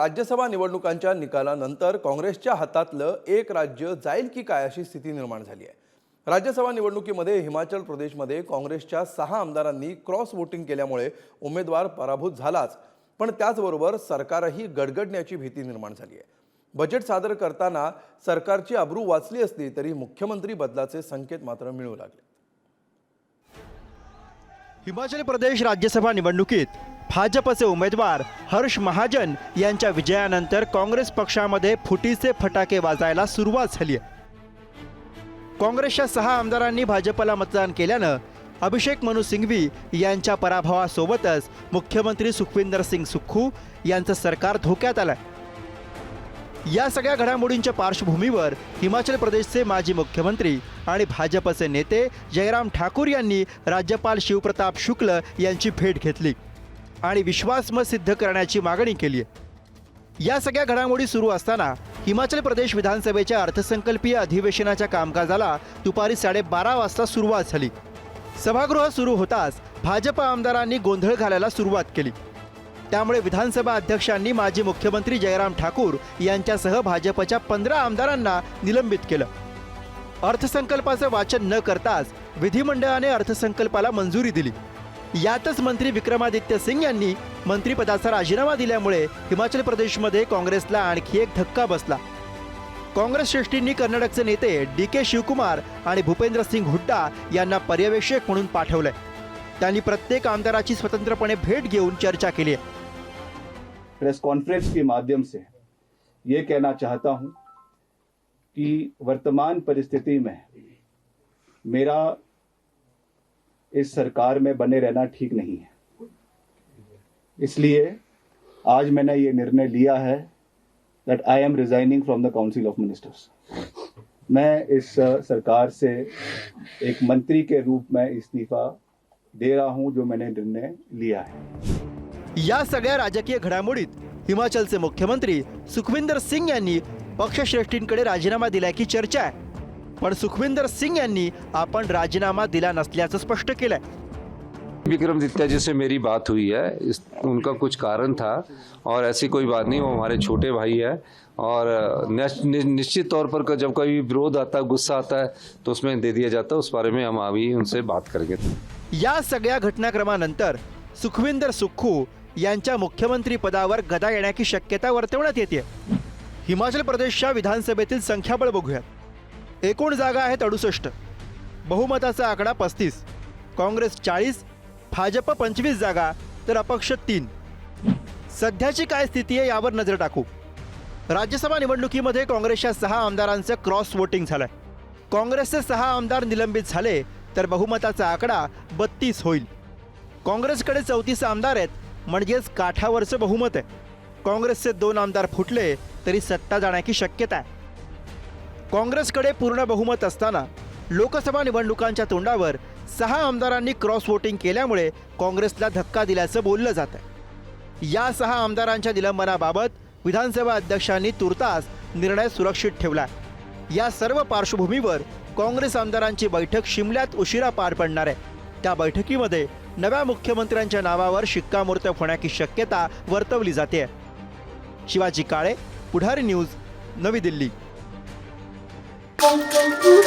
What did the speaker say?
राज्यसभा निवडणुकांच्या निकालानंतर काँग्रेसच्या हातातलं एक राज्य जाईल की काय अशी स्थिती निर्माण झाली आहे. राज्यसभा निवडणुकीमध्ये हिमाचल प्रदेशमध्ये काँग्रेसच्या सहा आमदारांनी क्रॉस वोटिंग केल्यामुळे उमेदवार पराभूत झालाच. पण त्याचबरोबर सरकारही गडगडण्याची भीती निर्माण झाली आहे. बजेट सादर करताना सरकारची अब्रू वाचली असली तरी मुख्यमंत्री बदलाचे संकेत मात्र मिळू लागले. हिमाचल प्रदेश राज्यसभा निवडणुकीत भाजपचे उमेदवार हर्ष महाजन यांच्या विजयानंतर काँग्रेस पक्षामध्ये फुटीचे फटाके वाजायला सुरुवात झाली आहे. काँग्रेसच्या सहा आमदारांनी भाजपला मतदान केल्यानं अभिषेक मनु सिंघवी यांच्या पराभवासोबतच मुख्यमंत्री सुखविंदर सिंग सुक्खू यांचं सरकार धोक्यात आलंय. या सगळ्या घडामोडींच्या पार्श्वभूमीवर हिमाचल प्रदेशचे माजी मुख्यमंत्री आणि भाजपचे नेते जयराम ठाकूर यांनी राज्यपाल शिवप्रताप शुक्ल यांची भेट घेतली. आणि विश्वासमत सिद्ध करण्याची मागणी केली आहे. या सगळ्या घडामोडी सुरू असताना हिमाचल प्रदेश विधानसभेच्या अर्थसंकल्पीय अधिवेशनाच्या कामकाजाला दुपारी साडेबारा वाजता सुरुवात झाली. सभागृह सुरू होताच भाजप आमदारांनी गोंधळ घालायला सुरुवात केली. त्यामुळे विधानसभा अध्यक्षांनी माजी मुख्यमंत्री जयराम ठाकूर यांच्यासह भाजपच्या पंधरा आमदारांना निलंबित केलं. अर्थसंकल्पाचं वाचन न करताच विधिमंडळाने अर्थसंकल्पाला मंजुरी दिली. यातच मंत्री विक्रमादित्य सिंग यांनी मंत्रिपदाचा राजीनामा दिल्यामुळे हिमाचल प्रदेशमध्ये काँग्रेसला आणखी एक धक्का बसला. काँग्रेस श्रेष्ठींनी कर्नाटकचे नेते डी के शिवकुमार आणि भूपेंद्र सिंग हुड्डा यांना पर्यवेक्षक म्हणून पाठवलंय. त्यांनी प्रत्येक आमदाराची स्वतंत्रपणे भेट घेऊन चर्चा केली आहे. प्रेस कॉन्फ्रेंस के माध्यम से ये कहना चाहता हूं कि वर्तमान परिस्थिति में मेरा इस सरकार में बने रहना ठीक नहीं है। इसलिए आज मैंने ये निर्णय लिया है that I am resigning from the council of ministers मैं इस सरकार से एक मंत्री के रूप में इस्तीफा दे रहा हूँ जो मैंने निर्णय लिया है। या सगळ्या राजकीय घडामोडीत हिमाचलचे मुख्यमंत्री सुखविंदर सिंग यांनी पक्षश्रेष्ठींकडे राजीनामा दिल्याची चर्चा आहे. पण सुखविंदर सिंग यांनी आपण राजीनामा दिला नसल्याचं स्पष्ट केलंय. विक्रमादित्य जी से मेरी बात हुई है इस उनका कुछ कारण था और ऐसी कोई बात नहीं वो हमारे छोटे भाई है और निश्चित तौर पर जब कभी विरोध आता है गुस्सा आता है तो उसमें दे दिया जाता है उस बारे में हम अभी उनसे बात करेंगे या सगळ्या घटनाक्रमानंतर सुखविंदर सुक्खू यांच्या मुख्यमंत्री पदावर गदा येण्याची शक्यता वर्तवण्यात येते हिमाचल प्रदेशच्या विधानसभेतील संख्याबळ बघूयात. एकूण जागा आहेत अडुसष्ट. बहुमताचा आकडा पस्तीस. काँग्रेस चाळीस भाजप पंचवीस जागा तर अपक्ष तीन. सध्याची काय स्थिती आहे यावर नजर टाकू. राज्यसभा निवडणुकीमध्ये काँग्रेसच्या सहा आमदारांचं क्रॉस वोटिंग झालंय. काँग्रेसचे सहा आमदार निलंबित झाले तर बहुमताचा आकडा बत्तीस होईल. काँग्रेसकडे चौतीस आमदार आहेत म्हणजेच काठावरचं बहुमत आहे. काँग्रेसचे दोन आमदार फुटले तरी सत्ता जाण्याची शक्यता आहे. काँग्रेसकडे पूर्ण बहुमत असताना लोकसभा निवडणुकांच्या तोंडावर सहा आमदारांनी क्रॉस वोटिंग केल्यामुळे काँग्रेसला धक्का दिल्याचं बोललं जात आहे. या सहा आमदारांच्या निलंबनाबाबत विधानसभा अध्यक्षांनी तुर्तास निर्णय सुरक्षित ठेवला या सर्व पार्श्वभूमीवर काँग्रेस आमदारांची बैठक शिमल्यात उशिरा पार पडणार आहे. त्या बैठकीमध्ये नव्या मुख्यमंत्र्यांच्या नावावर शिक्कामोर्तब होण्याची शक्यता वर्तवली जाते शिवाजी काळे पुढारी न्यूज नवी दिल्ली. Thank you.